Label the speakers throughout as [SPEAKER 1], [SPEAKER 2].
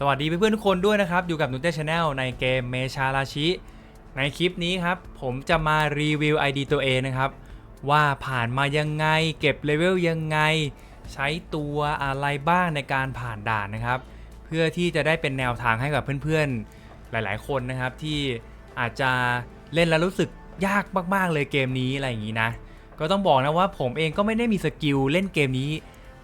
[SPEAKER 1] สวัสดีเพื่อนๆทุกคนด้วยนะครับ อยู่กับนุนเต้ชาแนลในเกมเมชาราชิ ในคลิปนี้ครับ ผมจะมารีวิว ID ตัวเองนะครับ ว่าผ่านมายังไง เก็บเลเวลยังไง ใช้ตัวอะไรบ้างในการผ่านด่านนะครับ เพื่อที่จะได้เป็นแนวทางให้กับเพื่อนๆ หลายๆ คนนะครับ ที่อาจจะเล่นแล้วรู้สึกยากมากๆเลยเกมนี้อะไรอย่างนี้นะ ก็ต้องบอกนะว่าผมเองก็ไม่ได้มีสกิลเล่นเกมนี้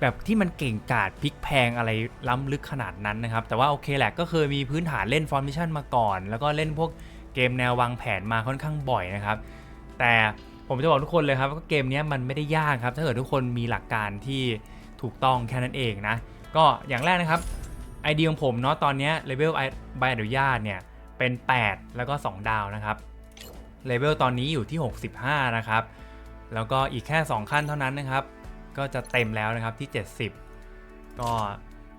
[SPEAKER 1] แบบที่มันเก่งกาจพลิกแพงอะไรล้ำลึกขนาดนั้นนะครับ แต่ว่าโอเคแหละก็เคยมีพื้นฐานเล่นฟอร์มิชันมาก่อน แล้วก็เล่นพวกเกมแนววางแผนมาค่อนข้างบ่อยนะครับ แต่ผมจะบอกทุกคนเลยครับว่าเกมนี้มันไม่ได้ยากครับ ถ้าเกิดทุกคนมีหลักการที่ถูกต้องแค่นั้นเองนะ ก็อย่างแรกนะครับไอเดียของผมเนาะตอนนี้เลเวลใบอนุญาตเนี่ยเป็น 8 แล้วก็ 2 ดาวนะครับเลเวลตอนนี้อยู่ที่ 65 นะครับ แล้วก็อีกแค่ 2 ขั้นเท่านั้นนะครับ ก็จะเต็มแล้วนะครับที่ 70 ก็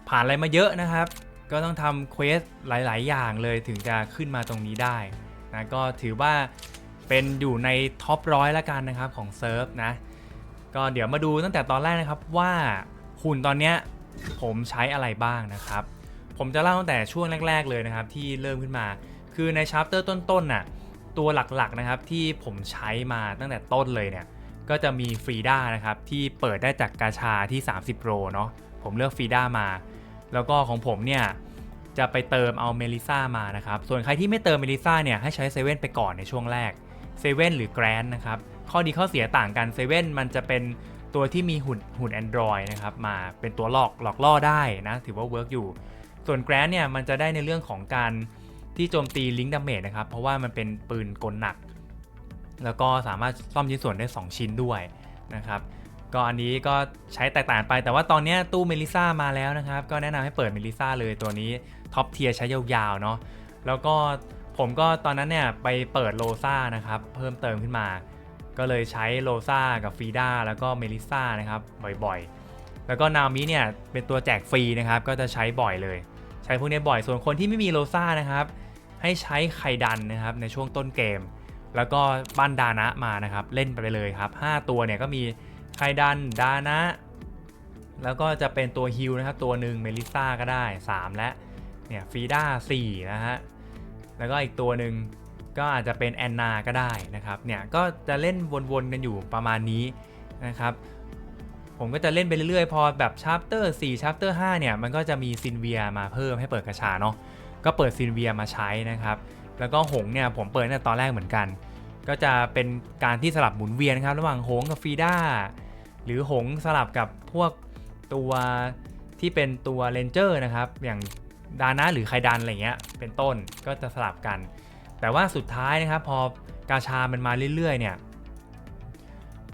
[SPEAKER 1] ผ่านอะไรมาเยอะนะครับ ก็ต้องทำเควสหลาย ๆ อย่างเลยถึงจะขึ้นมาตรงนี้ได้นะก็ถือว่าเป็นอยู่ในท็อปร้อยละกันนะครับของเซิร์ฟนะ ก็เดี๋ยวมาดูตั้งแต่ตอนแรกนะครับว่าหุ่นตอนเนี้ยผมใช้อะไรบ้างนะครับ ผมจะเล่าตั้งแต่ช่วงแรก ๆ เลยนะครับที่เริ่มขึ้นมา คือในชาร์ปเตอร์ต้นๆน่ะตัวหลักๆนะครับที่ผมใช้มาตั้งแต่ต้นเลยเนี่ย ก็จะมีฟรีด้านะครับที่เปิดได้จากกาชาที่ 30โปรเนาะผมเลือกฟรีด้ามา แล้วก็ของผมเนี่ยจะไปเติมเอาเมลิซ่ามานะครับ ส่วนใครที่ไม่เติมเมลิซ่าเนี่ยให้ใช้เซเว่นไปก่อนในช่วงแรกเซเว่นหรือแกรนนะครับ ข้อดีข้อเสียต่างกันเซเว่นมันจะเป็นตัวที่มีหุ่นหุ่น Android นะครับมาเป็นตัวหลอกหลอกล่อได้นะถือว่าเวิร์กอยู่ ส่วนแกรนเนี่ยมันจะได้ในเรื่องของการที่โจมตีลิงก์ดาเมจนะครับ เพราะว่ามันเป็นปืนกลหนัก แล้วก็สามารถซ่อมชิ้นส่วนได้ 2 ชิ้นด้วยนะครับก็อันนี้ก็ใช้แตกต่างไป แต่ว่าตอนนี้ตู้เมลิซ่ามาแล้วนะครับ ก็แนะนำให้เปิดเมลิซ่าเลยตัวนี้ท็อปเทียร์ใช้ยาวๆเนาะแล้วก็ผมก็ตอนนั้นเนี่ยไปเปิดโลซ่านะครับ เพิ่มเติมขึ้นมา ก็เลยใช้โลซ่ากับฟีด้าแล้วก็เมลิซ่านะครับบ่อยๆ แล้วก็นามิเนี่ยเป็นตัวแจกฟรีนะครับ ก็จะใช้บ่อยเลย ใช้พวกนี้บ่อยส่วนคนที่ไม่มีโลซ่านะครับ ให้ใช้ไคดันนะครับในช่วงต้นเกม แล้วก็บ้านดานะมานะครับ เล่นไปเลยครับ 5 ตัวเนี่ยก็มีไคดันดานะ แล้วก็จะเป็นตัวฮิลนะครับ ตัวหนึ่งเมลิซ่าก็ได้ 3 และเนี่ยฟีด้า4นะฮะ แล้วก็อีกตัวหนึ่งก็อาจจะเป็นแอนนาก็ได้นะครับ เนี่ยก็จะเล่นวนๆกันอยู่ประมาณนี้นะครับ ผมก็จะเล่นไปเรื่อยๆ พอแบบชาร์ปเตอร์4ชาร์ปเตอร์5เนี่ยมันก็จะมีซินเวียมาเพิ่มให้เปิดกระชาเนาะก็เปิดซินเวียมาใช้นะครับ แล้วก็หงเนี่ยผมเปิดตั้งแต่ตอนแรกเหมือนกัน ก็จะเป็นการที่สลับหมุนเวียนครับ ระหว่างหงกับฟีด้าหรือหงสลับกับพวกตัวที่เป็นตัวเลนเจอร์นะครับ อย่างดานะหรือไคดันอะไรเงี้ยเป็นต้นก็จะสลับกัน แต่ว่าสุดท้ายนะครับพอกาชามันมาเรื่อยๆเนี่ย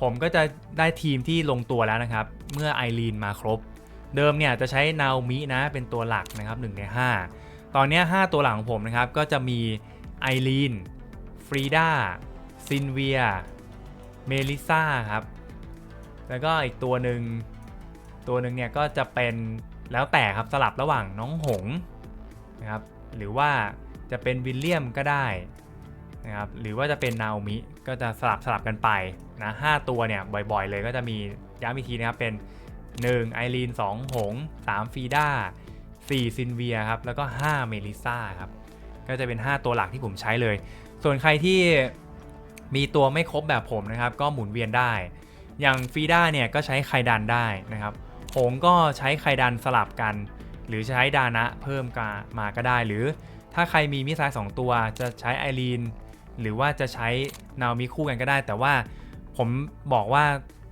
[SPEAKER 1] ผมก็จะได้ทีมที่ลงตัวแล้วนะครับ เมื่อไอรีนมาครบ เดิมเนี่ยจะใช้นาโมินะเป็นตัวหลักนะครับ1ใน5 ตอนนี้ 5 ตัวหลังของผมนะครับ ก็จะมีไอรีนฟรีดาซินเวียเมลิซ่าครับ แล้วก็อีกตัวหนึ่งตัวหนึ่งเนี่ยก็จะเป็นแล้วแต่ครับสลับระหว่างน้องหงนะครับ หรือว่าจะเป็นวิลเลียมก็ได้นะครับ หรือว่าจะเป็นนาโอมิก็จะสลับสลับกันไปนะหตัวเนี่ยบ่อยๆ เลยก็จะมีย้ำอีกทีนะครับเป็น 1 ไอรีน 2 หง 3 ฟีด้า 4ซินเวียครับแล้วก็ 5 เมลิซ่าครับก็จะเป็น 5 ตัวหลักที่ผมใช้เลย ส่วนใครที่มีตัวไม่ครบแบบผมนะครับ ก็หมุนเวียนได้ อย่างฟีด้าเนี่ยก็ใช้ไคดันได้นะครับหงก็ใช้ไคดันสลับกัน หรือใช้ดานะเพิ่มกามาก็ได้ หรือถ้าใครมีมิสไซล์2ตัวจะใช้ไอรีนหรือว่าจะใช้นามิคู่กันก็ได้ แต่ว่าผมบอกว่า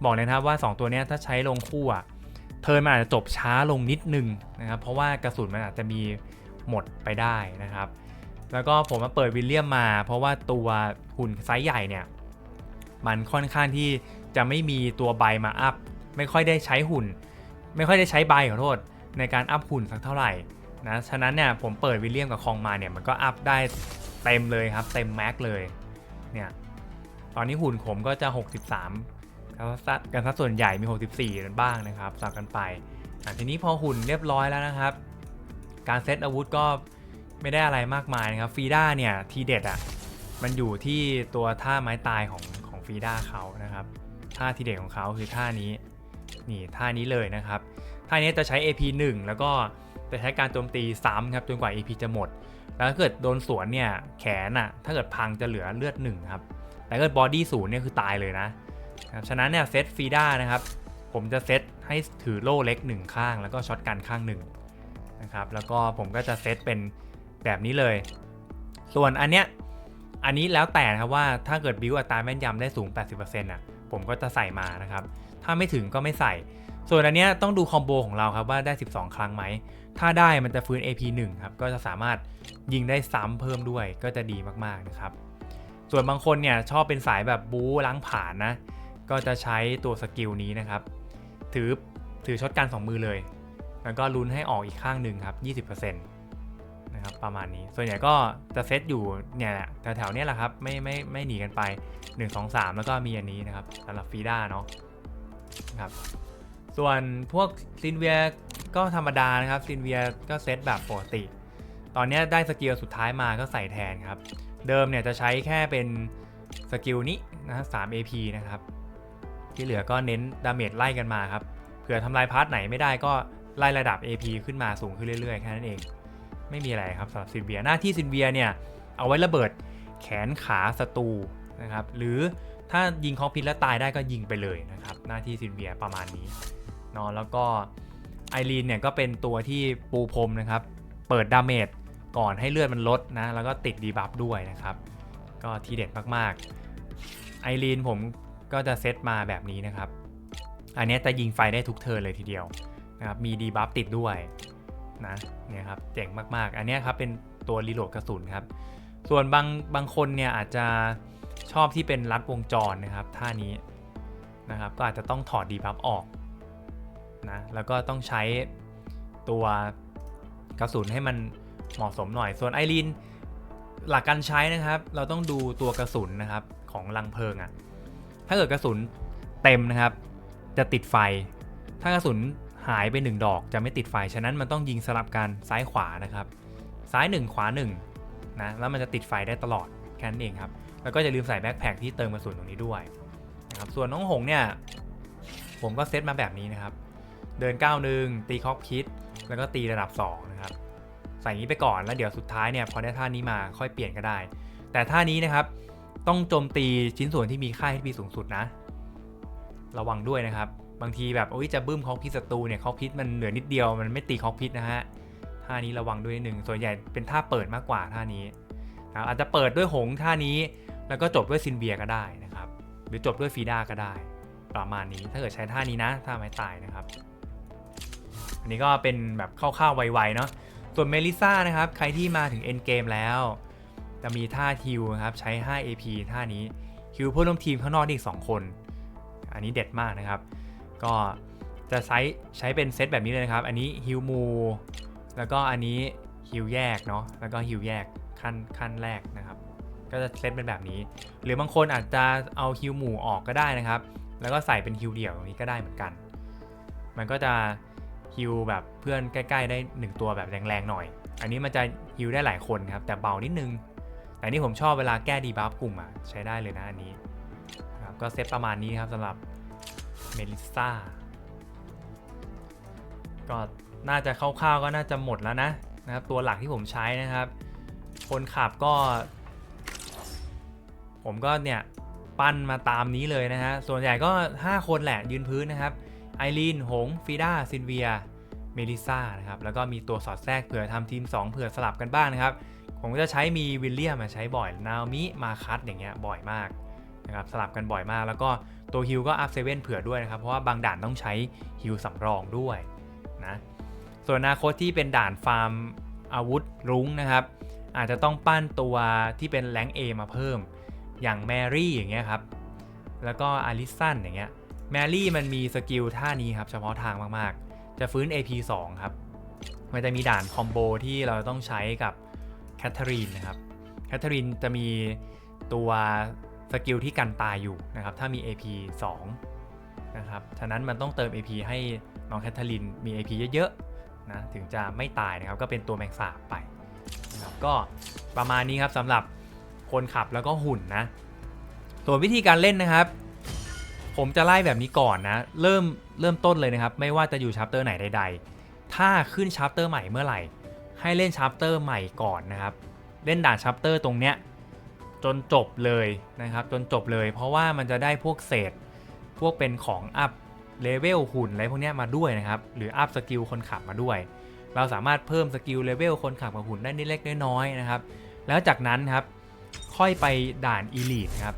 [SPEAKER 1] บอกเลยนะครับว่า 2 ตัวนี้ถ้าใช้ลงคู่อะ เทิร์นมันอาจจะจบช้าลงนิดนึงนะครับเพราะว่ากระสุนมันอาจจะมีหมดไปได้นะครับ แล้วก็ผมมาเปิดวิลเลียมมา เพราะว่าตัวหุ่นไซส์ใหญ่เนี่ยมันค่อนข้างที่จะไม่มีตัวใบมาอัพไม่ค่อยได้ใช้หุ่น ไม่ค่อยได้ใช้ใบขอโทษในการอัพหุ่นสักเท่าไหร่นะฉะนั้นเนี่ยผมเปิดวิลเลียมกับคองมาเนี่ยมันก็อัพได้เต็มเลยครับเต็มแม็กเลยเนี่ยตอนนี้หุ่นผมก็จะ 63 กันซะส่วนใหญ่มี 64กันบ้างนะครับสลับกันไปทีนี้พอหุ่นเรียบร้อยแล้วนะครับ การเซตอาวุธก็ไม่ได้อะไรมากมายนะครับฟีด้าเนี่ยทีเด็ดอะ่ะมันอยู่ที่ตัวท่าไม้ตายของของฟีด้าเขานะครับท่าทีเด็ดของเขาคือท่านี้นี่ท่านี้เลยนะครับท่านี้จะใช้ AP 1 แล้วก็จะใช้การโจมตีซ้ำครับจนกว่า AP จะหมด แล้วถ้าเกิดโดนสวนเนี่ยแขนอะถ้าเกิดพังจะเหลือเลือดหนึ่งครับแต่ถ้าเกิดบอดี้ศูนย์เนี่ยคือตายเลยนะ ครับฉะนั้นเนี่ยเซตฟีด้านะครับ ผมจะเซตให้ถือโล่เล็กหนึ่งข้าง แล้วก็ช็อตกันข้างหนึ่งนะครับ แล้วก็ผมก็จะเซตเป็นแบบนี้เลย ส่วนอันเนี้ย อันนี้แล้วแต่นะครับว่าถ้าเกิดบิวอัตราแม่นยำได้สูง 80%อะผมก็จะใส่มานะครับ ถ้าไม่ถึงก็ไม่ใส่ ส่วนอันเนี้ยต้องดูคอมโบของเราครับว่าได้ 12 ครั้งไหม ถ้าได้มันจะฟื้น AP 1ครับ ก็จะสามารถยิงได้ซ้ำเพิ่มด้วย ก็จะดีมากๆนะครับ ส่วนบางคนเนี่ยชอบเป็นสายแบบบู๊ล้างผ่านนะ ก็จะใช้ตัวสกิลนี้นะครับ ถือถือช็อตกัน2มือเลย แล้วก็ลุ้นให้ออกอีกข้างหนึ่งครับ 20%นะครับประมาณนี้ ส่วนใหญ่ก็จะเซตอยู่เนี่ยแหละแถวๆเนี้ยแหละครับ ไม่ไม่ไม่หนีกันไป 1 2 3 แล้วก็มีอันนี้นะครับสำหรับฟีด้าเนาะนะครับ ส่วนพวกซินเวียก็ธรรมดานะครับซินเวียก็เซตแบบปกติ ตอนนี้ได้สกิลสุดท้ายมาก็ใส่แทนครับ เดิมเนี่ยจะใช้แค่เป็นสกิลนี้นะ3 AP นะครับ ที่เหลือก็เน้นดาเมจไล่กันมาครับเผื่อทำลายพาร์ทไหนไม่ได้ก็ไล่ระดับ AP ขึ้นมาสูงขึ้นเรื่อยๆแค่นั้นเอง ไม่มีอะไรครับสำหรับซินเวียหน้าที่ซินเวียเนี่ยเอาไว้ระเบิดแขนขาศัตรูนะครับหรือถ้ายิงคอกพิษแล้วตายได้ก็ยิงไปเลยนะครับหน้าที่ซินเวียประมาณนี้เนอะแล้วก็ไอรีนเนี่ยก็เป็นตัวที่ปูพรมนะครับเปิดดาเมจก่อนให้เลือดมันลดนะแล้วก็ติดดีบัฟด้วยนะครับก็ทีเด็ดมากๆไอรีนผม ก็จะเซตมาแบบนี้นะครับ อันนี้จะยิงไฟได้ทุกเทิร์นเลยทีเดียวนะครับมีดีบัฟติดด้วยนะเนี่ยครับเจ๋งมากๆ อันนี้ครับเป็นตัวรีโหลดกระสุนครับ ส่วนบางบางคนเนี่ยอาจจะชอบที่เป็นรัดวงจรนะครับท่านี้นะครับก็อาจจะต้องถอดดีบัฟออกนะแล้วก็ต้องใช้ตัวกระสุนให้มันเหมาะสมหน่อย ส่วนไอรีนหลักการใช้นะครับ เราต้องดูตัวกระสุนนะครับของลังเพลิงอะ่ะ ถ้าเกิดกระสุนเต็มนะครับ จะติดไฟ ถ้ากระสุนหายไปหนึ่งดอกจะไม่ติดไฟ ฉะนั้นมันต้องยิงสลับกันซ้ายขวานะครับ ซ้าย 1 ขวา1นะแล้วมันจะติดไฟได้ตลอดแค่นั้นเองครับ แล้วก็จะลืมใส่แบ็คแพคที่เติมกระสุนตรงนี้ด้วยนะครับส่วนน้องหงเนี่ยผมก็เซตมาแบบนี้นะครับ เดินก้าวหนึ่งตีคอกพิษแล้วก็ตีระดับ2นะครับใส่นี้ไปก่อนแล้วเดี๋ยวสุดท้ายเนี่ยพอได้ท่านี้มาค่อยเปลี่ยนก็ได้ แต่ท่านี้นะครับ ต้องโจมตีชิ้นส่วนที่มีค่า HP สูงสุดนะ ระวังด้วยนะครับ บางทีแบบโอ้ยจะบึ้มคอกพิษศัตรูเนี่ยคอกพิษมันเหลือนิดเดียวมันไม่ตีคอกพิษนะฮะท่านี้ระวังด้วยนิดนึงส่วนใหญ่เป็นท่าเปิดมากกว่าท่านี้นะอาจจะเปิดด้วยหงท่านี้ แล้วก็จบด้วยซินเบียก็ได้นะครับ หรือจบด้วยฟีด้าก็ได้ ประมาณนี้ถ้าเกิดใช้ท่านี้นะท่าไม้ตายนะครับ อันนี้ก็เป็นแบบคร่าวๆไวๆเนาะส่วนเมลิซ่านะครับ ใครที่มาถึงเอ็นเกมแล้ว จะมีท่าฮิวนะครับใช้ 5 AP ท่านี้ฮิวเพื่อนร่วมทีมข้างนอกอีก 2 คน อันนี้เด็ดมากนะครับ ก็จะใช้ใช้เป็นเซตแบบนี้เลยนะครับ อันนี้ฮิวมู แล้วก็อันนี้ฮิวแยกเนาะแล้วก็ฮิวแยกขั้นขั้นแรกนะครับ ก็จะเซตเป็นแบบนี้ หรือบางคนอาจจะเอาฮิวหมู่ออกก็ได้นะครับ แล้วก็ใส่เป็นฮิวเดี่ยวตรงนี้ก็ได้เหมือนกัน มันก็จะฮิวแบบเพื่อนใกล้ ๆ ได้ 1 ตัวแบบแรงๆหน่อย อันนี้มันจะฮิวได้หลายคนครับแต่เบานิดนึง แต่นี่ผมชอบเวลาแก้ดีบัฟกลุ่มอะใช้ได้เลยนะอันนี้นะครับก็เซตประมาณนี้ครับสำหรับเมลิซ่าก็น่าจะคร่าวๆก็น่าจะหมดแล้วนะนะครับตัวหลักที่ผมใช้นะครับ คนขับก็ ผมก็เนี่ยปั้นมาตามนี้เลยนะฮะ ส่วนใหญ่ก็ 5 คนแหละยืนพื้นนะครับ ไอรีน หงฟีด้า ซินเวีย เมลิซ่านะครับ แล้วก็มีตัวสอดแทรกเผื่อทำทีม 2 เผื่อสลับกันบ้างนะครับ ผมก็จะใช้มีวิลเลียมมาใช้บ่อย นาโอมิมาคัตอย่างเงี้ยบ่อยมากนะครับสลับกันบ่อยมาก แล้วก็ตัวฮิลก็อัพเซเว่นเผื่อด้วยนะครับ เพราะว่าบางด่านต้องใช้ฮิลสำรองด้วยนะส่วนอนาคตที่เป็นด่านฟาร์มอาวุธรุ้งนะครับ อาจจะต้องปั้นตัวที่เป็นแรง A มาเพิ่ม อย่างแมรี่อย่างเงี้ยครับ แล้วก็อลิสันอย่างเงี้ยแมรี่มันมีสกิลท่านี้ครับ เฉพาะทางมากๆ จะฟื้น AP 2 ครับ มันจะมีด่านคอมโบที่เราต้องใช้กับ แคทเธอรีนนะครับแคทเธอรีนจะมีตัวสกิลที่กันตายอยู่นะครับ ถ้ามี AP 2นะครับ ฉะนั้นมันต้องเติม AP ให้น้องแคทเธอรีนมี AP เยอะๆนะถึงจะไม่ตายนะครับ ก็เป็นตัวแมงสาบไปนะครับก็ประมาณนี้ครับสำหรับคนขับแล้วก็หุ่นนะส่วนวิธีการเล่นนะครับ ผมจะไล่แบบนี้ก่อนนะเริ่มเริ่มต้นเลยนะครับ ไม่ว่าจะอยู่ชัปเตอร์ไหนใด ๆ ถ้าขึ้นชาร์ปเตอร์ใหม่เมื่อไหร่ ให้เล่นชาร์ปเตอร์ใหม่ก่อนนะครับ เล่นด่านชาร์ปเตอร์ตรงเนี้ยจนจบเลยนะครับ จนจบเลยเพราะว่ามันจะได้พวกเศษ พวกเป็นของอัพเลเวลหุ่นอะไรพวกเนี้ยมาด้วยนะครับ หรืออัพสกิลคนขับมาด้วย เราสามารถเพิ่มสกิลเลเวลคนขับกับหุ่นได้นิดเล็กน้อยๆนะครับ แล้วจากนั้นครับ ค่อยไปด่านอีลิทครับ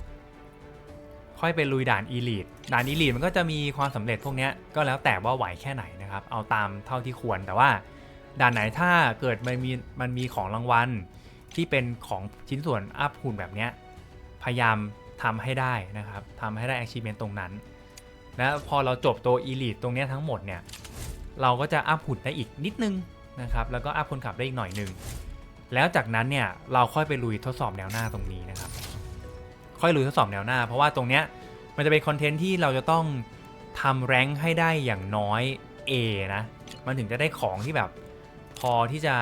[SPEAKER 1] ค่อยไปลุยด่านอีลิทด่านอีลิทมันก็จะมีความสำเร็จพวกเนี้ยก็แล้วแต่ว่าไหวแค่ไหนนะครับ เอาตามเท่าที่ควรแต่ว่า ด่านไหนถ้าเกิดมันมีมันมีของรางวัลที่เป็นของชิ้นส่วนอัพหุ่นแบบเนี้ยพยายามทำให้ได้นะครับทำให้ได้ achievement ตรงนั้น แล้วพอเราจบตัว elite ตรงเนี้ยทั้งหมดเนี่ยเราก็จะอัพหุ่นได้อีกนิดนึงนะครับแล้วก็อัพคนขับได้อีกหน่อยนึงแล้วจากนั้นเนี่ยเราค่อยไปลุยทดสอบแนวหน้าตรงนี้นะครับ ค่อยลุยทดสอบแนวหน้า เพราะว่าตรงเนี้ยมันจะเป็นคอนเทนต์ที่เราจะต้องทำแรงค์ให้ได้อย่างน้อย A นะ มันถึงจะได้ของที่แบบ พอที่จะ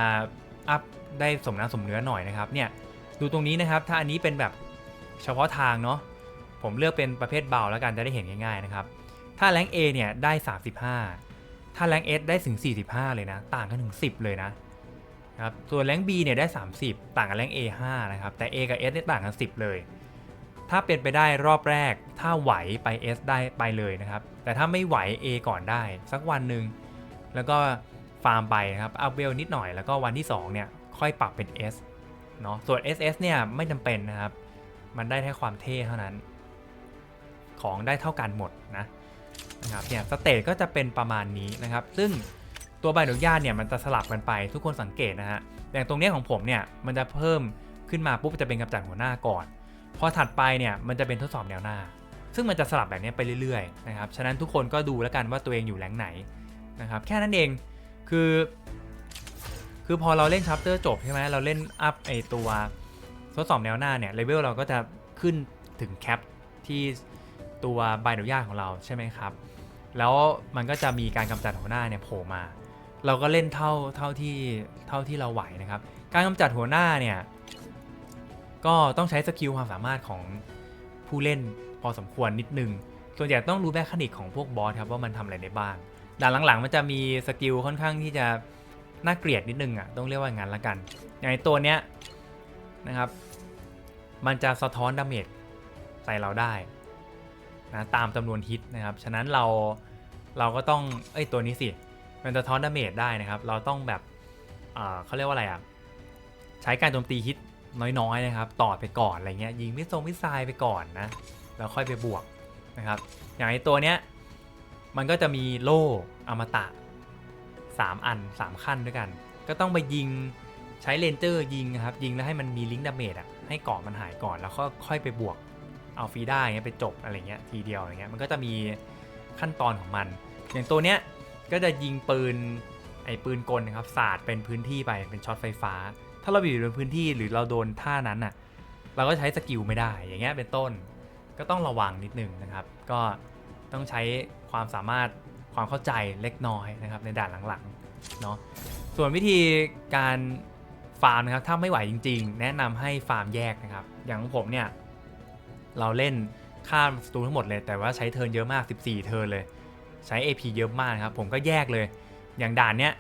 [SPEAKER 1] อัพได้สมน้ำสมเนื้อหน่อยนะครับเนี่ยดูตรงนี้นะครับถ้าอันนี้เป็นแบบเฉพาะทางเนาะผมเลือกเป็นประเภทเบาแล้วกันจะได้เห็นง่ายๆนะครับถ้าแรง A เนี่ยได้ 35 ถ้าแรง S ได้ถึง 45 เลยนะ ต่างกันถึง 10 เลยนะครับส่วนแรง B เนี่ยได้ 30 ต่างกับแรง A 5นะครับแต่ A กับ S เนี่ยต่างกัน 10 เลย ถ้าเป็นไปได้รอบแรก ถ้าไหวไป S ได้ไปเลยนะครับแต่ถ้าไม่ไหว A ก่อนได้สักวันหนึ่งแล้วก็ ฟาร์มไปนะครับ อัพเวลนิดหน่อยแล้วก็วันที่ 2 เนี่ย ค่อยปรับเป็น S เนาะส่วน SS เนี่ยไม่จำเป็นนะครับ มันได้แค่ความเท่เท่านั้น ของได้เท่ากันหมดนะนะครับเนี่ยสเตจก็จะเป็นประมาณนี้นะครับ ซึ่งตัวใบอนุญาตเนี่ยมันจะสลับกันไปทุกคนสังเกตนะฮะอย่างตรงเนี้ยของผมเนี่ยมันจะเพิ่มขึ้นมาปุ๊บจะเป็นกำจัดหัวหน้าก่อน พอถัดไปเนี่ยมันจะเป็นทดสอบแนวหน้า ซึ่งมันจะสลับแบบนี้ไปเรื่อยๆนะครับฉะนั้นทุกคนก็ดูแล้วกันว่าตัวเองอยู่แรงไหนนะครับแค่นั้นเอง คือ คือพอเราเล่นชัปเตอร์จบใช่ไหมเราเล่นอัพไอตัวทดสอบแนวหน้าเนี่ยเลเวลเราก็จะขึ้นถึงแคปที่ตัวใบอนุญาตของเราใช่ไหมครับ แล้วมันก็จะมีการกำจัดหัวหน้าเนี่ยโผล่มา เราก็เล่นเท่าเท่าที่เท่าที่เราไหวนะครับ การกำจัดหัวหน้าเนี่ยก็ต้องใช้สกิลความสามารถของผู้เล่นพอสมควรนิดนึง ส่วนใหญ่ต้องรู้แมคานิกของพวกบอสครับว่ามันทำอะไรได้บ้าง ด่านหลังๆ มันจะมีสกิลค่อนข้างที่จะน่าเกลียดนิดนึงอะต้องเรียกว่างั้นละกันอย่างตัวเนี้ยนะครับมันจะสะท้อนดาเมจใส่เราได้นะตามจำนวนฮิตนะครับ ฉะนั้นเราเราก็ต้องเอ้ยตัวนี้สิมันจะท้อนดาเมจได้นะครับ เราต้องแบบเอ่อเขาเรียกว่าอะไรอะใช้การโจมตีฮิตน้อยๆนะครับต่อไปก่อนอะไรเงี้ยยิงมิสซงมิสไซไปก่อนนะแล้วค่อยไปบวกนะครับ อย่างไอตัวเนี้ย มันก็จะมีโล่อมตะ 3 อัน 3 ขั้นด้วยกัน ก็ต้องไปยิงใช้เลนเจอร์ยิงนะครับ ยิงแล้วให้มันมีลิงก์ดาเมจอะให้เกาะมันหายก่อนแล้วก็ค่อยไปบวกเอาฟีด้าเงี้ยไปจบอะไรเงี้ยทีเดียวอะไรเงี้ยมันก็จะมีขั้นตอนของมัน อย่างตัวเนี้ยก็จะยิงปืนไอ้ปืนกลนะครับสาดเป็นพื้นที่ไปเป็นช็อตไฟฟ้า ถ้าเราอยู่ในพื้นที่หรือเราโดนท่านั้นอะเราก็ใช้สกิลไม่ได้อย่างเงี้ยเป็นต้น ก็ต้องระวังนิดนึงนะครับ ก็ ต้องใช้ความสามารถความเข้าใจเล็กน้อยนะครับในด่านหลังๆเนาะส่วนวิธีการฟาร์มนะครับถ้าไม่ไหวจริง ๆ แนะนำให้ฟาร์มแยกนะครับ อย่างของผมเนี่ยเราเล่นข้ามสตูทั้งหมดเลย แต่ว่าใช้เทิร์นเยอะมาก 14 เทิร์นเลย ใช้ AP เยอะมากครับ ผมก็แยกเลย อย่างด่านเนี้ย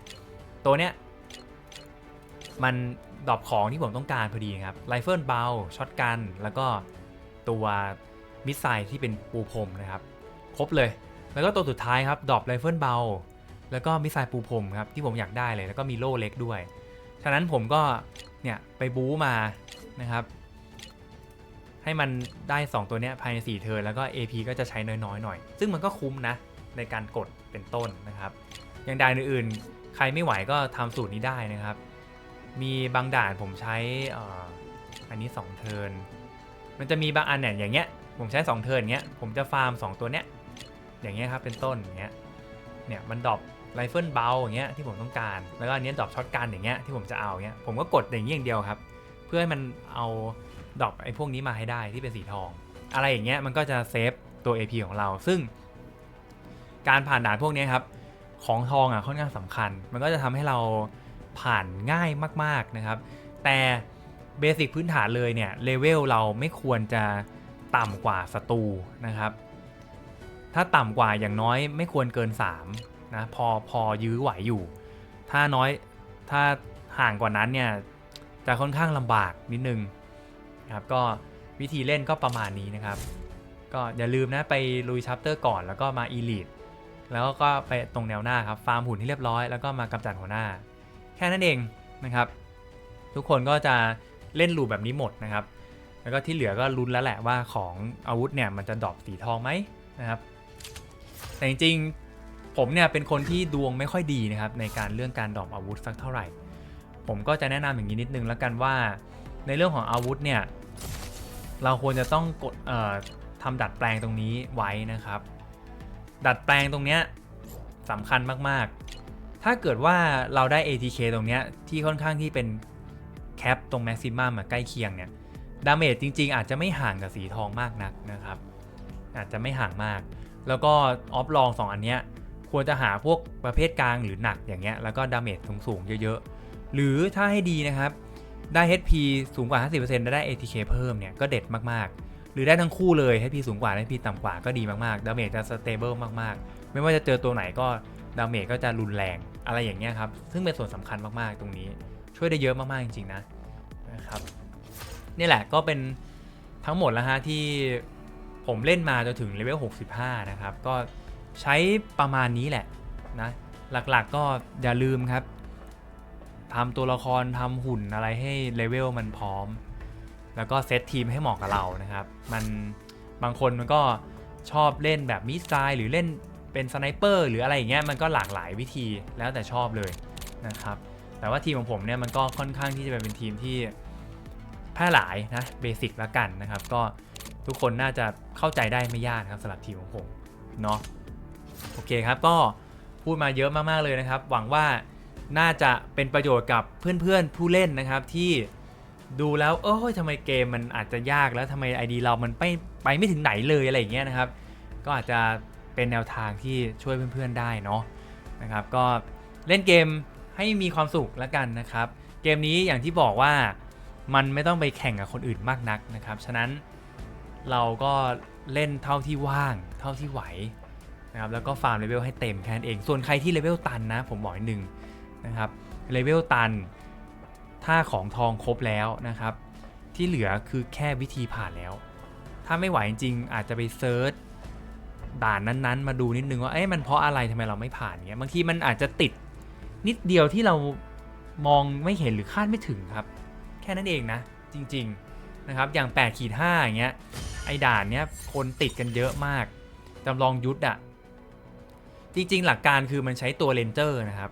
[SPEAKER 1] ตัวเนี้ยมันดรอปของที่ผมต้องการพอดีครับไรเฟิลเบลช็อตกัน แล้วก็ตัวมิสไซล์ที่เป็นปูพรมนะครับ ครบเลย แล้วก็ตัวสุดท้ายครับดรอปไรเฟิลเบลแล้วก็มิสไซล์ปูพรมครับที่ผมอยากได้เลยแล้วก็มีโล่เล็กด้วย ฉะนั้นผมก็เนี่ยไปบู๊มานะครับ ให้มันได้ 2 ตัวเนี้ยภายใน4เทิร์นแล้วก็ AP ก็จะใช้น้อยๆหน่อย ซึ่งมันก็คุ้มนะในการกดเป็นต้นนะครับ อย่างด่านอื่นๆ ใครไม่ไหวก็ทำสูตรนี้ได้นะครับ มีบางด่านผมใช้อ่ออันนี้ 2 เทิร์น มันจะมีบางอันเนี่ยอย่างเงี้ย ผมใช้ 2 เทิร์นเงี้ย ผมจะฟาร์ม 2 ตัวเนี้ย อย่างเงี้ยครับเป็นต้นอย่างเงี้ยเนี่ยมันดรอปไรเฟิลเบลอย่างเงี้ยที่ผมต้องการ แล้วก็อันเนี้ยดรอปช็อตกันอย่างเงี้ยที่ผมจะเอาเงี้ยผมก็กดอย่างเงี้ยอย่างเดียวครับ เพื่อให้มันเอาดรอปไอ้พวกนี้มาให้ได้ที่เป็นสีทอง อะไรอย่างเงี้ยมันก็จะเซฟตัว AP ของเรา ซึ่ง การผ่านด่านพวกเนี้ยครับของทองอะค่อนข้างสำคัญ มันก็จะทำให้เราผ่านง่ายมาก ๆนะครับ แต่เบสิกพื้นฐานเลยเนี่ยเลเวลเราไม่ควรจะต่ำกว่าศัตรูนะครับ ถ้าต่ำกว่าอย่างน้อยไม่ควรเกิน3นะพอพอยื้อไหวอยู่ ถ้าน้อยถ้าห่างกว่านั้นเนี่ยจะค่อนข้างลำบากนิดนึงครับก็วิธีเล่นก็ประมาณนี้นะครับ ก็อย่าลืมนะไปลุยชัปเตอร์ก่อนแล้วก็มาอีลิทแล้วก็ไปตรงแนวหน้าครับฟาร์มหุ่นที่เรียบร้อยแล้วก็มากำจัดหัวหน้า แค่นั้นเองนะครับ ทุกคนก็จะเล่นลูปแบบนี้หมดนะครับ แล้วก็ที่เหลือก็ลุ้นแล้วแหละว่าของอาวุธเนี่ยมันจะดรอปสีทองไหมนะครับ แต่จริงๆผมเนี่ยเป็นคนที่ดวงไม่ค่อยดีนะครับในการเรื่องการดรอปอาวุธสักเท่าไหร่ ผมก็จะแนะนำอย่างนี้นิดนึงแล้วกันว่า ในเรื่องของอาวุธเนี่ยเราควรจะต้องกดเอ่อทำดัดแปลงตรงนี้ไว้นะครับ ดัดแปลงตรงเนี้ยสำคัญมากๆ ถ้าเกิดว่าเราได้ ATK ตรงเนี้ยที่ค่อนข้างที่เป็นแคปตรงแม็กซิมัมใกล้เคียงเนี่ยดาเมจจริง ๆ อาจจะไม่ห่างกับสีทองมากนักนะครับ อาจจะไม่ห่างมาก แล้วก็ออฟลองสองอันเนี้ยควรจะหาพวกประเภทกลางหรือหนักอย่างเงี้ยแล้วก็ดาเมจสูงๆเยอะๆ หรือถ้าให้ดีนะครับ ได้ HP สูงกว่า 50%และได้ ATK เพิ่มเนี่ยก็เด็ดมากๆ หรือได้ทั้งคู่เลย HP สูงกว่า HP ต่ำกว่าก็ดีมากๆดาเมจจะสเตเบิลมากๆ ไม่ว่าจะเจอตัวไหนก็ดาเมจก็จะรุนแรงอะไรอย่างเงี้ยครับ ซึ่งเป็นส่วนสำคัญมากๆตรงนี้ ช่วยได้เยอะมากๆจริงๆนะนะครับนี่แหละก็เป็นทั้งหมดแล้วฮะที่ ผมเล่นมาจนถึงเลเวล 65 นะครับ ก็ใช้ประมาณนี้แหละนะ หลักๆก็อย่าลืมครับทำตัวละครทำหุ่นอะไรให้เลเวลมันพร้อม แล้วก็เซตทีมให้เหมาะกับเรานะครับ มันบางคนมันก็ชอบเล่นแบบมิสไซล์หรือเล่นเป็นสไนเปอร์หรืออะไรอย่างเงี้ยมันก็หลากหลายวิธีแล้วแต่ชอบเลยนะครับ แต่ว่าทีมของผมเนี่ยมันก็ค่อนข้างที่จะเป็นทีมที่แพร่หลายนะเบสิกละกันนะครับ ก็ ทุกคนน่าจะเข้าใจได้ไม่ยากครับสำหรับทีมของผมเนาะโอเคครับก็พูดมาเยอะมากๆเลยนะครับ หวังว่าน่าจะเป็นประโยชน์กับเพื่อนๆผู้เล่นนะครับที่ดูแล้วเอ้ยทำไมเกมมันอาจจะยากแล้วทำไม ID เรามันไปไปไม่ถึงไหนเลยอะไรอย่างเงี้ยนะครับ ก็อาจจะเป็นแนวทางที่ช่วยเพื่อนๆได้เนาะนะครับ ก็เล่นเกมให้มีความสุขแล้วกันนะครับ เกมนี้อย่างที่บอกว่ามันไม่ต้องไปแข่งกับคนอื่นมากนักนะครับ ฉะนั้น เราก็เล่นเท่าที่ว่าง เท่าที่ไหวนะครับแล้วก็ฟาร์มเลเวลให้เต็มแค่นั้นเอง ส่วนใครที่เลเวลตันนะ ผมบอกอีกหนึ่งนะครับเลเวลตัน ถ้าของทองครบแล้วนะครับ ที่เหลือคือแค่วิธีผ่านแล้ว ถ้าไม่ไหวจริงอาจจะไปเซิร์ชด่านนั้นๆ มาดูนิดนึงว่าเอ๊ะมันเพราะอะไรทำไมเราไม่ผ่านเงี้ยบางทีมันอาจจะติดนิดเดียวที่เรามองไม่เห็นหรือคาดไม่ถึงครับ แค่นั้นเองนะ จริง ๆนะครับอย่าง8ขีด5อย่างเงี้ย ไอ้ด่านเนี้ยคนติดกันเยอะมากจำลองยุทธอะจริง ๆ หลักการคือมันใช้ตัวเลนเจอร์นะครับ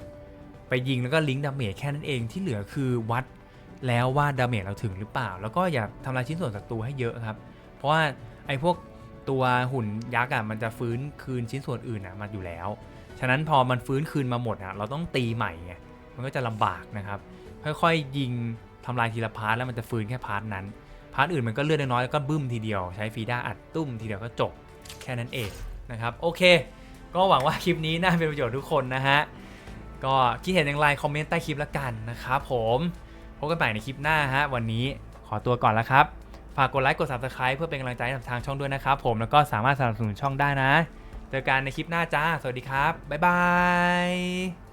[SPEAKER 1] ไปยิงแล้วก็ลิงก์ดาเมจแค่นั้นเองที่เหลือคือวัดแล้วว่าดาเมจเราถึงหรือเปล่า แล้วก็อย่าทำลายชิ้นส่วนศัตรูให้เยอะครับ เพราะว่าไอ้พวกตัวหุ่นยักษ์อะมันจะฟื้นคืนชิ้นส่วนอื่นอะมาอยู่แล้ว ฉะนั้นพอมันฟื้นคืนมาหมดอะเราต้องตีใหม่ไงมันก็จะลำบากนะครับ ค่อยๆ ยิงทำลายทีละพาร์ทแล้วมันจะฟื้นแค่พาร์ทนั้น พาร์ทอื่นมันก็เลือดน้อยๆแล้วก็บึ้มทีเดียวใช้ฟีด้าอัดตุ้มทีเดียวก็จบแค่นั้นเองนะครับโอเค ก็หวังว่าคลิปนี้น่าเป็นประโยชน์ทุกคนนะฮะก็คิดเห็นอย่างไรคอมเมนต์ใต้คลิปละกันนะครับผมพบกันใหม่ในคลิปหน้าฮะวันนี้ขอตัวก่อนแล้วครับฝากกดไลค์กด subscribe เพื่อเป็นกำลังใจให้กับทางช่องด้วยนะครับผมแล้วก็สามารถสนับสนุนช่องได้นะ เจอกันในคลิปหน้าจ้า สวัสดีครับ บ๊ายบาย